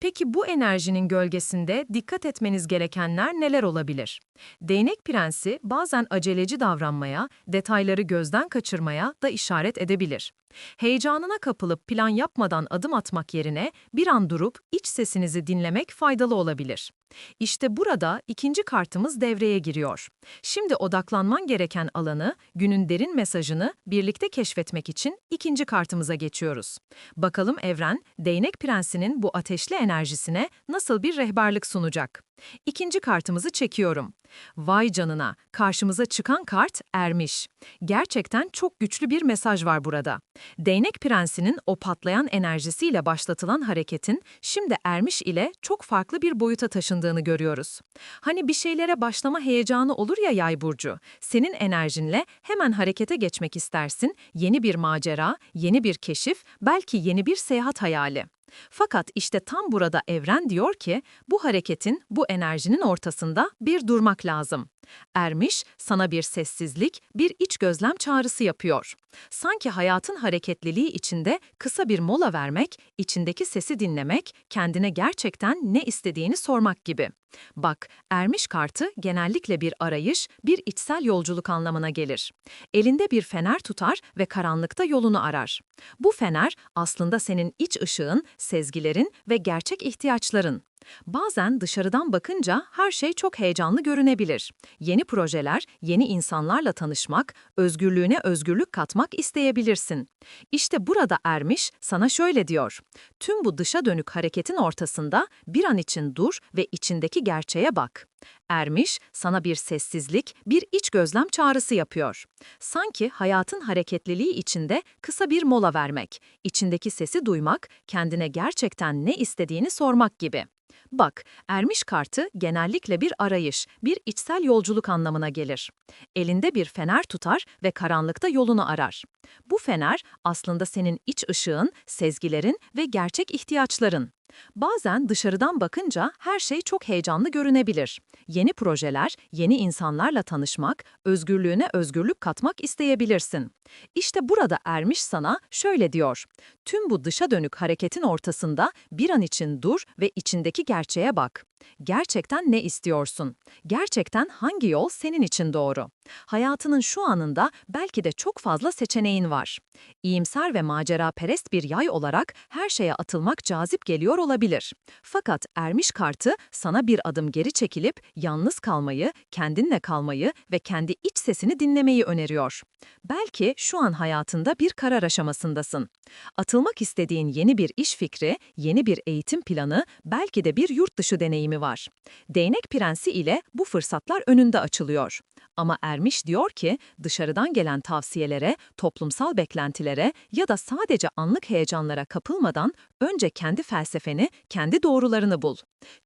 Peki bu enerjinin gölgesinde dikkat etmeniz gerekenler neler olabilir? Değnek prensi bazen aceleci davranmaya, detayları gözden kaçırmaya da işaret edebilir. Heyecanına kapılıp plan yapmadan adım atmak yerine bir an durup iç sesinizi dinlemek faydalı olabilir. İşte burada ikinci kartımız devreye giriyor. Şimdi odaklanman gereken alanı, günün derin mesajını birlikte keşfetmek için ikinci kartımıza geçiyoruz. Bakalım evren, değnek prensinin bu ateşli enerjisine nasıl bir rehberlik sunacak? İkinci kartımızı çekiyorum. Vay canına, karşımıza çıkan kart ermiş. Gerçekten çok güçlü bir mesaj var burada. Değnek prensinin o patlayan enerjisiyle başlatılan hareketin şimdi ermiş ile çok farklı bir boyuta taşındığını görüyoruz. Hani bir şeylere başlama heyecanı olur ya yay burcu. Senin enerjinle hemen harekete geçmek istersin, yeni bir macera, yeni bir keşif, belki yeni bir seyahat hayali. Fakat işte tam burada evren diyor ki bu hareketin, bu enerjinin ortasında bir durmak lazım. Ermiş sana bir sessizlik, bir iç gözlem çağrısı yapıyor. Sanki hayatın hareketliliği içinde kısa bir mola vermek, içindeki sesi dinlemek, kendine gerçekten ne istediğini sormak gibi. Bak, ermiş kartı genellikle bir arayış, bir içsel yolculuk anlamına gelir. Elinde bir fener tutar ve karanlıkta yolunu arar. Bu fener aslında senin iç ışığın, sezgilerin ve gerçek ihtiyaçların. Bazen dışarıdan bakınca her şey çok heyecanlı görünebilir. Yeni projeler, yeni insanlarla tanışmak, özgürlüğüne özgürlük katmak isteyebilirsin. İşte burada Ermiş sana şöyle diyor. Tüm bu dışa dönük hareketin ortasında bir an için dur ve içindeki gerçeğe bak. Ermiş, sana bir sessizlik, bir iç gözlem çağrısı yapıyor. Sanki hayatın hareketliliği içinde kısa bir mola vermek, içindeki sesi duymak, kendine gerçekten ne istediğini sormak gibi. Bak, ermiş kartı genellikle bir arayış, bir içsel yolculuk anlamına gelir. Elinde bir fener tutar ve karanlıkta yolunu arar. Bu fener aslında senin iç ışığın, sezgilerin ve gerçek ihtiyaçların. Bazen dışarıdan bakınca her şey çok heyecanlı görünebilir. Yeni projeler, yeni insanlarla tanışmak, özgürlüğüne özgürlük katmak isteyebilirsin. İşte burada Ermiş sana şöyle diyor. Tüm bu dışa dönük hareketin ortasında bir an için dur ve içindeki gerçeğe bak. Gerçekten ne istiyorsun? Gerçekten hangi yol senin için doğru? Hayatının şu anında belki de çok fazla seçeneğin var. İyimser ve macera perest bir yay olarak her şeye atılmak cazip geliyor olabilir. Fakat ermiş kartı sana bir adım geri çekilip yalnız kalmayı, kendinle kalmayı ve kendi iç sesini dinlemeyi öneriyor. Belki şu an hayatında bir karar aşamasındasın. Atılmak istediğin yeni bir iş fikri, yeni bir eğitim planı, belki de bir yurt dışı deneyimi var. Değnek prensi ile bu fırsatlar önünde açılıyor. Ama Ermiş diyor ki dışarıdan gelen tavsiyelere, toplumsal beklentilere ya da sadece anlık heyecanlara kapılmadan önce kendi felsefeni, kendi doğrularını bul.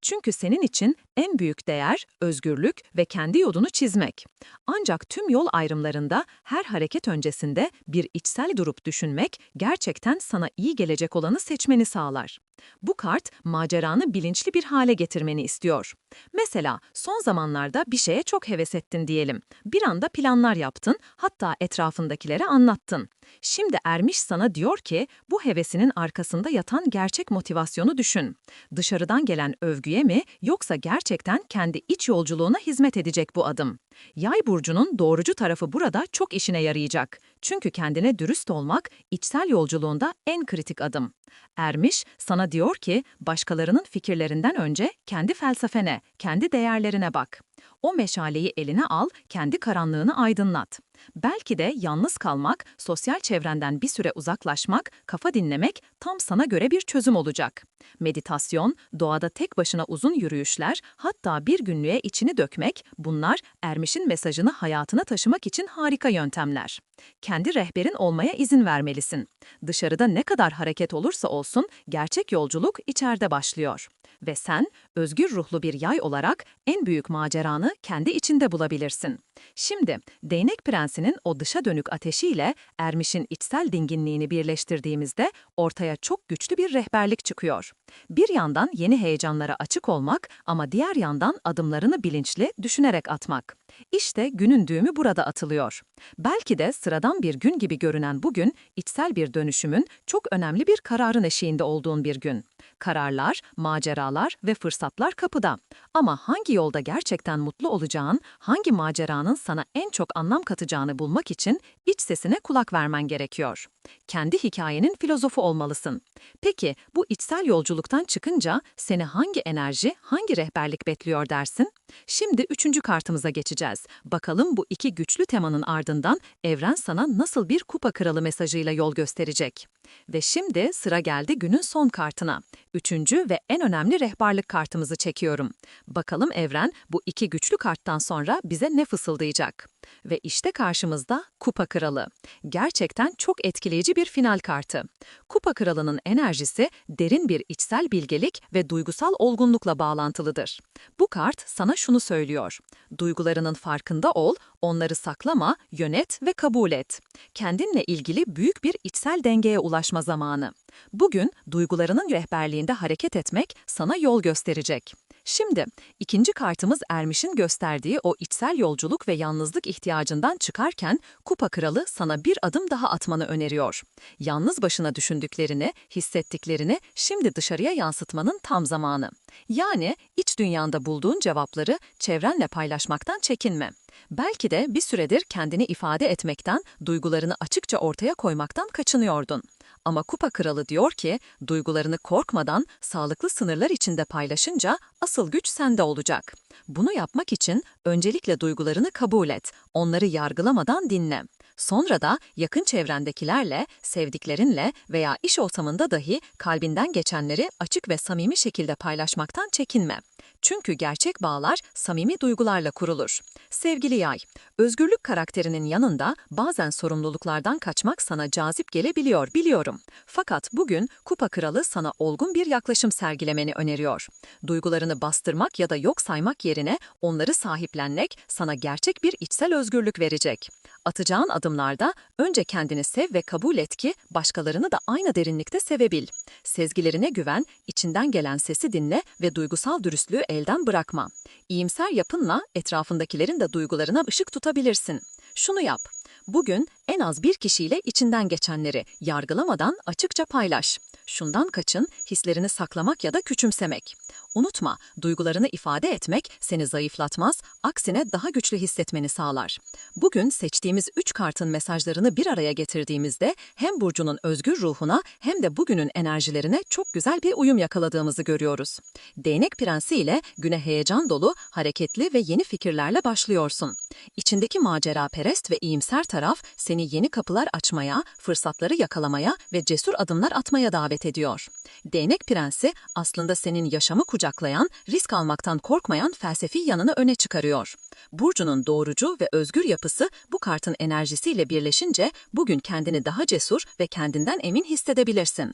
Çünkü senin için en büyük değer özgürlük ve kendi yolunu çizmek. Ancak tüm yol ayrımlarında her hareket öncesinde bir içsel durup düşünmek gerçekten sana iyi gelecek olanı seçmeni sağlar. Bu kart maceranı bilinçli bir hale getirmeni istiyor. Mesela son zamanlarda bir şeye çok heves ettin diyelim. Bir anda planlar yaptın, hatta etrafındakilere anlattın. Şimdi Ermiş sana diyor ki bu hevesinin arkasında yatan gerçek motivasyonu düşün. Dışarıdan gelen övgüye mi yoksa gerçekten kendi iç yolculuğuna hizmet edecek bu adım? Yay burcunun doğrucu tarafı burada çok işine yarayacak. Çünkü kendine dürüst olmak içsel yolculuğunda en kritik adım. Ermiş sana diyor ki başkalarının fikirlerinden önce kendi felsefene, kendi değerlerine bak. O meşaleyi eline al, kendi karanlığını aydınlat. Belki de yalnız kalmak, sosyal çevrenden bir süre uzaklaşmak, kafa dinlemek tam sana göre bir çözüm olacak. Meditasyon, doğada tek başına uzun yürüyüşler, hatta bir günlüğe içini dökmek, bunlar Ermiş'in mesajını hayatına taşımak için harika yöntemler. Kendi rehberin olmaya izin vermelisin. Dışarıda ne kadar hareket olursa olsun, gerçek yolculuk içeride başlıyor. Ve sen, özgür ruhlu bir yay olarak en büyük maceranı kendi içinde bulabilirsin. Şimdi, değnek prensinin o dışa dönük ateşiyle Ermiş'in içsel dinginliğini birleştirdiğimizde ortaya çok güçlü bir rehberlik çıkıyor. Bir yandan yeni heyecanlara açık olmak ama diğer yandan adımlarını bilinçli, düşünerek atmak. İşte günün düğümü burada atılıyor. Belki de sıradan bir gün gibi görünen bugün, içsel bir dönüşümün çok önemli bir kararın eşiğinde olduğun bir gün. Kararlar, maceralar ve fırsatlar kapıda. Ama hangi yolda gerçekten mutlu olacağın, hangi maceranın sana en çok anlam katacağını bulmak için iç sesine kulak vermen gerekiyor. Kendi hikayenin filozofu olmalısın. Peki bu içsel yolculuktan çıkınca seni hangi enerji, hangi rehberlik bekliyor dersin? Şimdi üçüncü kartımıza geçeceğiz. Bakalım bu iki güçlü temanın ardından evren sana nasıl bir kupa kralı mesajıyla yol gösterecek. Ve şimdi sıra geldi günün son kartına. Üçüncü ve en önemli rehberlik kartımızı çekiyorum. Bakalım evren bu iki güçlü karttan sonra bize ne fısıldayacak? Ve işte karşımızda Kupa Kralı. Gerçekten çok etkileyici bir final kartı. Kupa Kralı'nın enerjisi derin bir içsel bilgelik ve duygusal olgunlukla bağlantılıdır. Bu kart sana şunu söylüyor. Duygularının farkında ol, onları saklama, yönet ve kabul et. Kendinle ilgili büyük bir içsel dengeye ulaşma zamanı. Bugün duygularının rehberliğinde hareket etmek sana yol gösterecek. Şimdi ikinci kartımız Ermiş'in gösterdiği o içsel yolculuk ve yalnızlık ihtiyacından çıkarken Kupa Kralı sana bir adım daha atmanı öneriyor. Yalnız başına düşündüklerini, hissettiklerini şimdi dışarıya yansıtmanın tam zamanı. Yani iç dünyanda bulduğun cevapları çevrenle paylaşmaktan çekinme. Belki de bir süredir kendini ifade etmekten, duygularını açıkça ortaya koymaktan kaçınıyordun. Ama Kupa Kralı diyor ki, duygularını korkmadan, sağlıklı sınırlar içinde paylaşınca asıl güç sende olacak. Bunu yapmak için öncelikle duygularını kabul et, onları yargılamadan dinle. Sonra da yakın çevrendekilerle, sevdiklerinle veya iş ortamında dahi kalbinden geçenleri açık ve samimi şekilde paylaşmaktan çekinme. Çünkü gerçek bağlar samimi duygularla kurulur. Sevgili yay, özgürlük karakterinin yanında bazen sorumluluklardan kaçmak sana cazip gelebiliyor biliyorum. Fakat bugün Kupa Kralı sana olgun bir yaklaşım sergilemeni öneriyor. Duygularını bastırmak ya da yok saymak yerine onları sahiplenmek sana gerçek bir içsel özgürlük verecek. Atacağın adımlarda önce kendini sev ve kabul et ki başkalarını da aynı derinlikte sevebil. Sezgilerine güven, içinden gelen sesi dinle ve duygusal dürüstlüğü elden bırakma. İyimser yapınla etrafındakilerin de duygularına ışık tutabilirsin. Şunu yap. Bugün en az bir kişiyle içinden geçenleri yargılamadan açıkça paylaş. Şundan kaçın, hislerini saklamak ya da küçümsemek. Unutma, duygularını ifade etmek seni zayıflatmaz, aksine daha güçlü hissetmeni sağlar. Bugün seçtiğimiz üç kartın mesajlarını bir araya getirdiğimizde hem Burcu'nun özgür ruhuna hem de bugünün enerjilerine çok güzel bir uyum yakaladığımızı görüyoruz. Değnek Prensi ile güne heyecan dolu, hareketli ve yeni fikirlerle başlıyorsun. İçindeki macera perest ve iyimser taraf seni yeni kapılar açmaya, fırsatları yakalamaya ve cesur adımlar atmaya davet ediyor. Değnek Prensi aslında senin yaşamı kucaklayan, risk almaktan korkmayan felsefi yanını öne çıkarıyor. Burcu'nun doğrucu ve özgür yapısı bu kartın enerjisiyle birleşince bugün kendini daha cesur ve kendinden emin hissedebilirsin.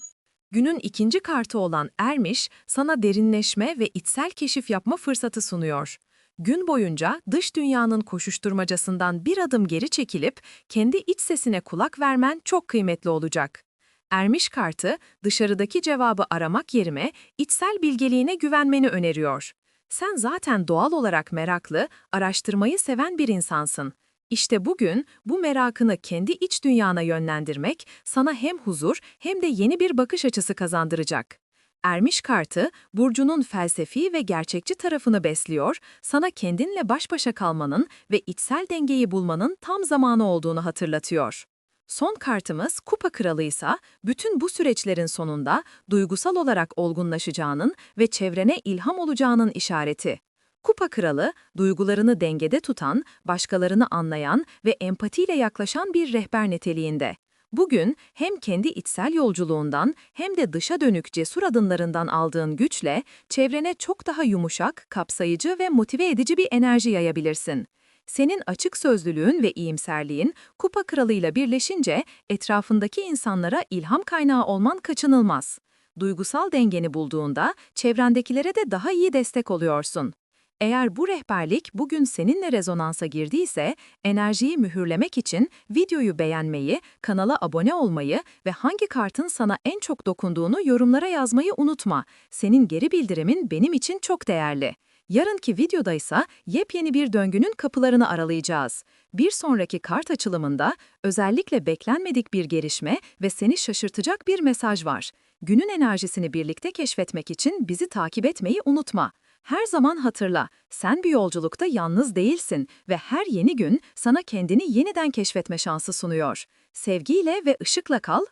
Günün ikinci kartı olan Ermiş, sana derinleşme ve içsel keşif yapma fırsatı sunuyor. Gün boyunca dış dünyanın koşuşturmacasından bir adım geri çekilip kendi iç sesine kulak vermen çok kıymetli olacak. Ermiş kartı, dışarıdaki cevabı aramak yerine içsel bilgeliğine güvenmeni öneriyor. Sen zaten doğal olarak meraklı, araştırmayı seven bir insansın. İşte bugün bu merakını kendi iç dünyana yönlendirmek sana hem huzur hem de yeni bir bakış açısı kazandıracak. Ermiş kartı, Burcu'nun felsefi ve gerçekçi tarafını besliyor, sana kendinle baş başa kalmanın ve içsel dengeyi bulmanın tam zamanı olduğunu hatırlatıyor. Son kartımız Kupa Kralı ise bütün bu süreçlerin sonunda duygusal olarak olgunlaşacağının ve çevrene ilham olacağının işareti. Kupa Kralı, duygularını dengede tutan, başkalarını anlayan ve empatiyle yaklaşan bir rehber niteliğinde. Bugün hem kendi içsel yolculuğundan hem de dışa dönük cesur adımlarından aldığın güçle çevrene çok daha yumuşak, kapsayıcı ve motive edici bir enerji yayabilirsin. Senin açık sözlülüğün ve iyimserliğin kupa kralıyla birleşince etrafındaki insanlara ilham kaynağı olman kaçınılmaz. Duygusal dengeni bulduğunda çevrendekilere de daha iyi destek oluyorsun. Eğer bu rehberlik bugün seninle rezonansa girdiyse, enerjiyi mühürlemek için videoyu beğenmeyi, kanala abone olmayı ve hangi kartın sana en çok dokunduğunu yorumlara yazmayı unutma. Senin geri bildirimin benim için çok değerli. Yarınki videoda ise yepyeni bir döngünün kapılarını aralayacağız. Bir sonraki kart açılımında özellikle beklenmedik bir gelişme ve seni şaşırtacak bir mesaj var. Günün enerjisini birlikte keşfetmek için bizi takip etmeyi unutma. Her zaman hatırla, sen bir yolculukta yalnız değilsin ve her yeni gün sana kendini yeniden keşfetme şansı sunuyor. Sevgiyle ve ışıkla kal,